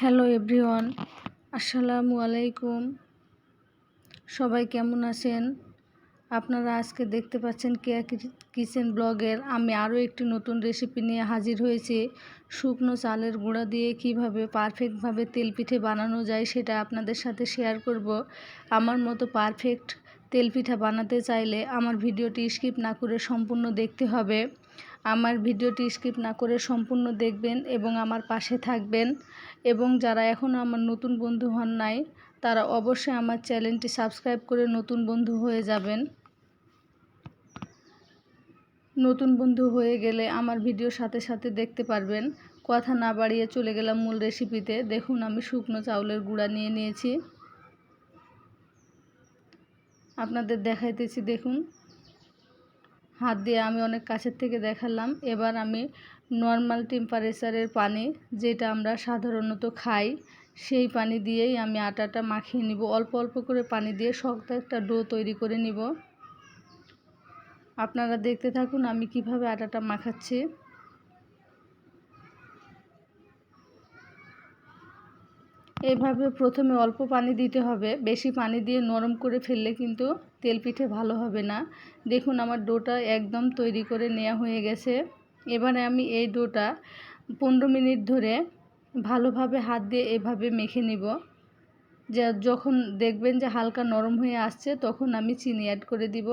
Hello everyone, আসসালামু আলাইকুম। সবাই কেমন আছেন? আপনারা আজকে দেখতে পাচ্ছেন কেয়া কিচেন ব্লগের। আমি আরও একটি নতুন রেসিপি নিয়ে হাজির হয়েছি। শুকনো চালের গুঁড়া দিয়ে কীভাবে পারফেক্টভাবে তেল পিঠে বানানো যায় সেটা আপনাদের সাথে শেয়ার করব। আমার মতো পারফেক্ট তেল পিঠা বানাতে চাইলে আমার ভিডিওটি স্কিপ না করে সম্পূর্ণ দেখতে হবে। আমার ভিডিওটি স্কিপ না করে সম্পূর্ণ দেখবেন এবং আমার পাশে থাকবেন। এবং যারা এখনও আমার নতুন বন্ধু হন নাই, তারা অবশ্যই আমার চ্যানেলটি সাবস্ক্রাইব করে নতুন বন্ধু হয়ে যাবেন। নতুন বন্ধু হয়ে গেলে আমার ভিডিও সাথে সাথে দেখতে পারবেন। কথা না বাড়িয়ে চলে গেলাম মূল রেসিপিতে। দেখুন, আমি শুকনো চাউলের গুঁড়া নিয়ে নিয়েছি। আপনাদের দেখাইতেছি, দেখুন। হাত দিয়ে আমি অনেক কাছের থেকে দেখালাম। এবার আমি নর্মাল টেম্পারেচারের পানি যেটা আমরা সাধারণত খাই, সেই পানি দিয়েই আমি আটাটা মাখিয়ে নিব। অল্প অল্প করে পানি দিয়ে শক্ত একটা ডো তৈরি করে নিব। আপনারা দেখতে থাকুন আমি কীভাবে আটাটা মাখাচ্ছি। এভাবে প্রথমে অল্প পানি দিতে হবে। বেশি পানি দিয়ে নরম করে ফেললে কিন্তু তেল পিঠে ভালো হবে না। দেখুন, আমার ডোটা একদম তৈরি করে নেওয়া হয়ে গেছে। এবারে আমি এই ডোটা পনেরো মিনিট ধরে ভালোভাবে হাত দিয়ে এভাবে মেখে নিব। যা যখন দেখবেন যে হালকা নরম হয়ে আসছে, তখন আমি চিনি অ্যাড করে দিব।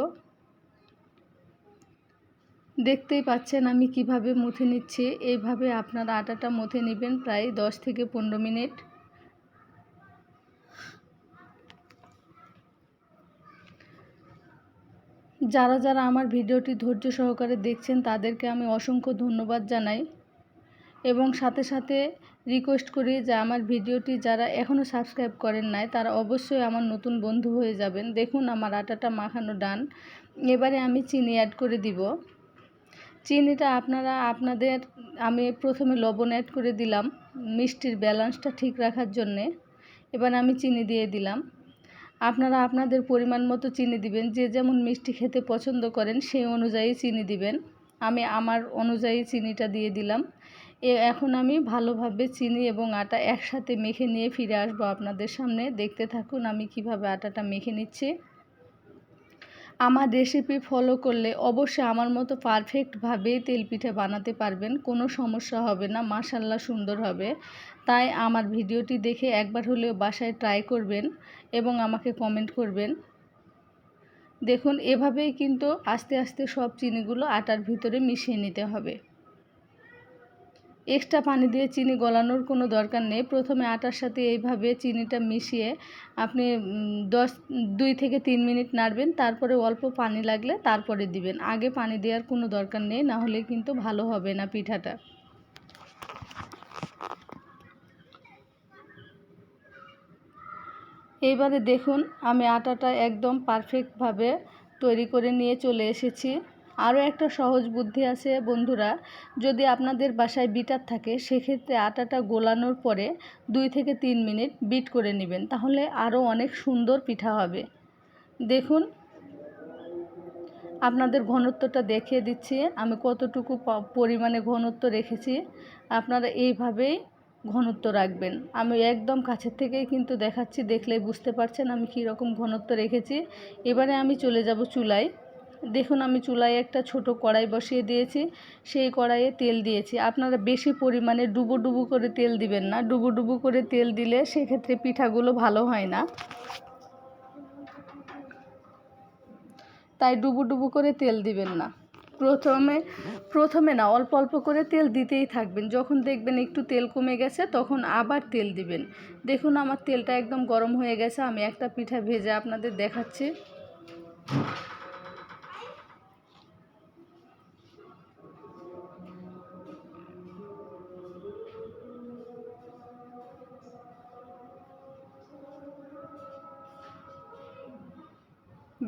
দেখতেই পাচ্ছেন আমি কীভাবে মুথে নিচ্ছি। এইভাবে আপনারা আটাটা মুথে নেবেন প্রায় দশ থেকে পনেরো মিনিট। যারা যারা আমার ভিডিওটি ধৈর্য সহকারে দেখছেন, তাদেরকে আমি অসংখ্য ধন্যবাদ জানাই। এবং সাথে সাথে রিকোয়েস্ট করি যে আমার ভিডিওটি যারা এখনও সাবস্ক্রাইব করেন নাই, তারা অবশ্যই আমার নতুন বন্ধু হয়ে যাবেন। দেখুন আমার আটাটা মাখানো ডান। এবারে আমি চিনি অ্যাড করে দিব। চিনিটা আপনারা, আপনাদের, আমি প্রথমে লবণ অ্যাড করে দিলাম, মিষ্টির ব্যালেন্সটা ঠিক রাখার জন্যে। এবার আমি চিনি দিয়ে দিলাম। আপনারা আপনাদের পরিমাণ মতো চিনি দিবেন। যে যেমন মিষ্টি খেতে পছন্দ করেন সেই অনুযায়ী চিনি দিবেন। আমি আমার অনুযায়ী চিনিটা দিয়ে দিলাম। এখন আমি ভালোভাবে চিনি এবং আটা একসাথে মেখে নিয়ে ফিরে আসব আপনাদের সামনে। দেখতে থাকুন আমি কীভাবে আটাটা মেখে নিচ্ছি। আমার রেসিপি ফলো করলে অবশ্যই আমার মতো পারফেক্টভাবে তেলপিঠে বানাতে পারবেন, কোনো সমস্যা হবে না মাসাল্লা সুন্দর হবে। তাই আমার ভিডিওটি দেখে একবার হলেও বাসায় ট্রাই করবেন এবং আমাকে কমেন্ট করবেন। দেখুন, এভাবেই কিন্তু আস্তে আস্তে সব চিনিগুলো আটার ভিতরে মিশিয়ে নিতে হবে। এক্সট্রা পানি দিয়ে চিনি গলানোর কোনো দরকার নেই। প্রথমে আটার সাথে এইভাবে চিনিটা মিশিয়ে আপনি দশ, দুই থেকে তিন মিনিট নাড়বেন। তারপরে অল্প পানি লাগলে তারপরে দিবেন। আগে পানি দেওয়ার কোনো দরকার নেই, না হলে কিন্তু ভালো হবে না পিঠাটা। এইবারে দেখুন, আমি আটাটা একদম পারফেক্টভাবে তৈরি করে নিয়ে চলে এসেছি। আরও একটা সহজ বুদ্ধি আছে বন্ধুরা, যদি আপনাদের বাসায় বিটার থাকে, সেক্ষেত্রে আটাটা গোলানোর পরে দুই থেকে তিন মিনিট বিট করে নেবেন, তাহলে আরও অনেক সুন্দর পিঠা হবে। দেখুন, আপনাদের ঘনত্বটা দেখিয়ে দিচ্ছি, আমি কতটুকু পরিমাণে ঘনত্ব রেখেছি, আপনারা এইভাবেই ঘনত্ব রাখবেন। আমি একদম কাছের থেকেই কিন্তু দেখাচ্ছি দেখলেই বুঝতে পারছেন আমি কী রকম ঘনত্ব রেখেছি। এবারে আমি চলে যাব চুলায়। দেখুন আমি চুলায় একটা ছোট কড়াই বসিয়ে দিয়েছি, সেই কড়াইয়ে তেল দিয়েছি। আপনারা বেশি পরিমাণে ডুবো ডুবো করে তেল দিবেন না। ডুবো ডুবো করে তেল দিলে সেক্ষেত্রে পিঠাগুলো ভালো হয় না। তাই ডুবু ডুবু করে তেল দিবেন না। প্রথমে প্রথমে না, অল্প অল্প করে তেল দিতেই থাকবেন। যখন দেখবেন একটু তেল কমে গেছে, তখন আবার তেল দিবেন। দেখুন আমার তেলটা একদম গরম হয়ে গেছে, আমি একটা পিঠা ভেজে আপনাদের দেখাচ্ছি।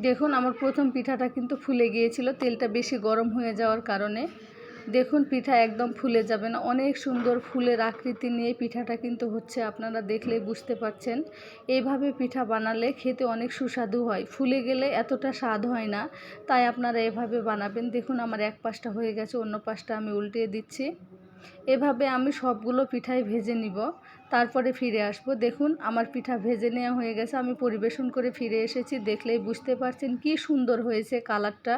দেখুন, আমার প্রথম পিঠাটা কিন্তু ফুলে গিয়েছিল, তেলটা বেশি গরম হয়ে যাওয়ার কারণে। দেখুন, পিঠা একদম ফুলে যাবে না। অনেক সুন্দর ফুলের আকৃতি নিয়ে পিঠাটা কিন্তু হচ্ছে, আপনারা দেখলে বুঝতে পারছেন। এইভাবে পিঠা বানালে খেতে অনেক সুস্বাদু হয়। ফুলে গেলে এতটা স্বাদ হয় না, তাই আপনারা এভাবে বানাবেন। দেখুন, আমার এক পাশটা হয়ে গেছে, অন্য পাশটা আমি উল্টিয়ে দিচ্ছি। এভাবে আমি সবগুলো পিঠাই ভেজে নিব, তারপরে ফিরে আসব। দেখুন, আমার পিঠা ভেজে নেওয়া হয়ে গেছে। আমি পরিবেশন করে ফিরে এসেছি, দেখলেই বুঝতে পারছেন কি সুন্দর হয়েছে কালারটা।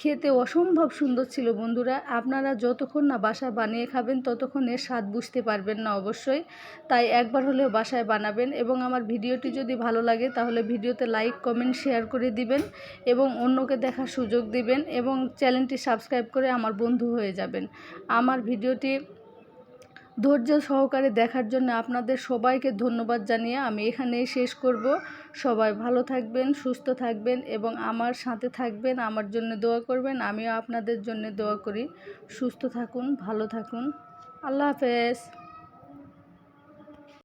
খেতে অসম্ভব সুন্দর ছিল বন্ধুরা। আপনারা যতক্ষণ না বাসায় বানিয়ে খাবেন, ততক্ষণ এর স্বাদ বুঝতে পারবেন না অবশ্যই। তাই একবার হলেও বাসায় বানাবেন এবং আমার ভিডিওটি যদি ভালো লাগে, তাহলে ভিডিওতে লাইক, কমেন্ট, শেয়ার করে দিবেন এবং অন্যকে দেখার সুযোগ দিবেন এবং চ্যানেলটি সাবস্ক্রাইব করে আমার বন্ধু হয়ে যাবেন। আমার ভিডিওটি ধৈর্য সহকারে দেখার জন্য আপনাদের সবাইকে ধন্যবাদ জানিয়ে আমি এখানেই শেষ করব। সবাই ভালো থাকবেন, সুস্থ থাকবেন এবং আমার সাথে থাকবেন, আমার জন্য দোয়া করবেন, আমিও আপনাদের জন্য দোয়া করি। সুস্থ থাকুন, ভালো থাকুন। আল্লাহ হাফেজ।